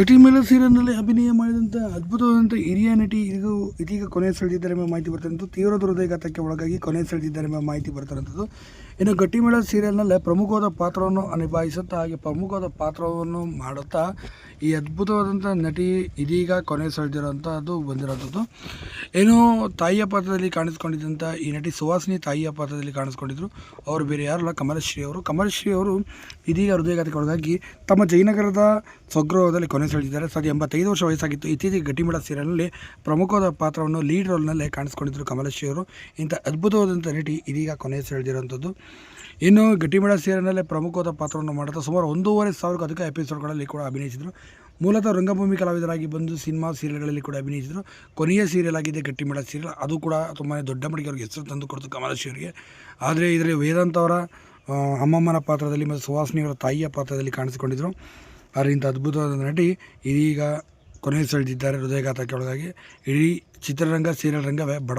ಗಟಿಮೇಳ ಸೀರಿಯಲ್ನಲ್ಲಿ ಅಭಿನಯ ಮಾಡಿದಂಥ ಅದ್ಭುತವಾದಂಥ ಹಿರಿಯ ನಟಿ ಇದು ಇದೀಗ ಕೊನೆ ಸೆಳೆದಿದ್ದಾರೆ ಎಂಬ ಮಾಹಿತಿ ಬರ್ತಾರಂಥದ್ದು ತೀವ್ರ ಹೃದಯಘಾತಕ್ಕೆ ಒಳಗಾಗಿ ಕೊನೆ ಸೆಳೆದಿದ್ದಾರೆ ಎಂಬ ಮಾಹಿತಿ ಬರ್ತಾರಂಥದ್ದು ಇನ್ನು ಗಟ್ಟಿಮೇಳ ಸೀರಿಯಲ್ನಲ್ಲೇ ಪ್ರಮುಖವಾದ ಪಾತ್ರವನ್ನು ನಿಭಾಯಿಸುತ್ತಾ ಹಾಗೆ ಪ್ರಮುಖವಾದ ಪಾತ್ರವನ್ನು ಮಾಡುತ್ತಾ ಈ ಅದ್ಭುತವಾದಂಥ ನಟಿ ಇದೀಗ ಕೊನೆ ಸೆಳೆದಿರೋಂಥದ್ದು ಬಂದಿರೋಂಥದ್ದು. ಏನು ತಾಯಿಯ ಪಾತ್ರದಲ್ಲಿ ಕಾಣಿಸ್ಕೊಂಡಿದ್ದಂಥ ಈ ನಟಿ ಸುವಾಸಿನಿ ತಾಯಿಯ ಪಾತ್ರದಲ್ಲಿ ಕಾಣಿಸ್ಕೊಂಡಿದ್ರು. ಅವರು ಬೇರೆ ಯಾರಲ್ಲ, ಕಮಲಶ್ರೀ ಅವರು. ಕಮಲಶ್ರೀ ಅವರು ಇದೀಗ ಹೃದಯಘಾತಕ್ಕೆ ಒಳಗಾಗಿ ತಮ್ಮ ಜಯನಗರದ ಸ್ವಗೃಹದಲ್ಲಿ ಕೊನೆ ಸೆಳೆದಿದ್ದಾರೆ ಸದ್ಯ ಎಂಬತ್ತೈದು ವರ್ಷ ವಯಸ್ಸಾಗಿತ್ತು. ಇತ್ತೀಚೆಗೆ ಗಟ್ಟಿಮಡ ಸೀರಿಯಲ್ನಲ್ಲಿ ಪ್ರಮುಖವಾದ ಪಾತ್ರವನ್ನು ಲೀಡ್ ರೋಲ್ನಲ್ಲೇ ಕಾಣಿಸ್ಕೊಂಡಿದ್ದರು ಕಮಲೇಶ್ ಅವರು. ಇಂಥ ಅದ್ಭುತವಾದಂಥ ನಟಿ ಇದೀಗ ಕೊನೆಯ ಸೆಳೆದಿರುವಂಥದ್ದು ಇನ್ನು ಗಟ್ಟಿಮಡ ಸೀರಿಯಲ್ನಲ್ಲೇ ಪ್ರಮುಖವಾದ ಪಾತ್ರವನ್ನು ಮಾಡುತ್ತಾ ಸುಮಾರು ಒಂದೂವರೆ ಸಾವಿರಕ್ಕೂ ಅಧಿಕ ಎಪಿಸೋಡ್ಗಳಲ್ಲಿ ಕೂಡ ಅಭಿನಯಿಸಿದರು. ಮೂಲತಃ ರಂಗಭೂಮಿ ಕಲಾವಿದರಾಗಿ ಬಂದು ಸಿನಿಮಾ ಸೀರಿಯಲ್ಗಳಲ್ಲಿ ಕೂಡ ಅಭಿನಯಿಸಿದರು. ಕೊನೆಯ ಸೀರಿಯಲ್ ಆಗಿದೆ ಗಟ್ಟಿಮಡ ಸೀರಿಯಲ್. ಅದು ಕೂಡ ತುಂಬಾ ದೊಡ್ಡ ಮಟ್ಟಿಗೆ ಅವ್ರಿಗೆ ಹೆಸರು ತಂದು ಕೊಡ್ತು ಕಮಲಶ್ರೀ ಅವರಿಗೆ. ಆದರೆ ಇದರಲ್ಲಿ ವೇದಾಂತ ಅವರ ಅಮ್ಮಮ್ಮನ ಪಾತ್ರದಲ್ಲಿ ಮತ್ತು ಸುಹಾಸಿನಿಯವರ ತಾಯಿಯ ಪಾತ್ರದಲ್ಲಿ ಕಾಣಿಸಿಕೊಂಡಿದ್ದರು ಇಂಥ ಅದ್ಭುತವಾದ ನಟಿ ಇದೀಗ ಕೊನೆ ಸೆಳೆದಿದ್ದಾರೆ ಹೃದಯಘಾತಕ್ಕೆ ಒಳಗಾಗಿ. ಇಡೀ ಚಿತ್ರರಂಗ ಸೀರಿಯಲ್ ರಂಗವೇ ಬಡ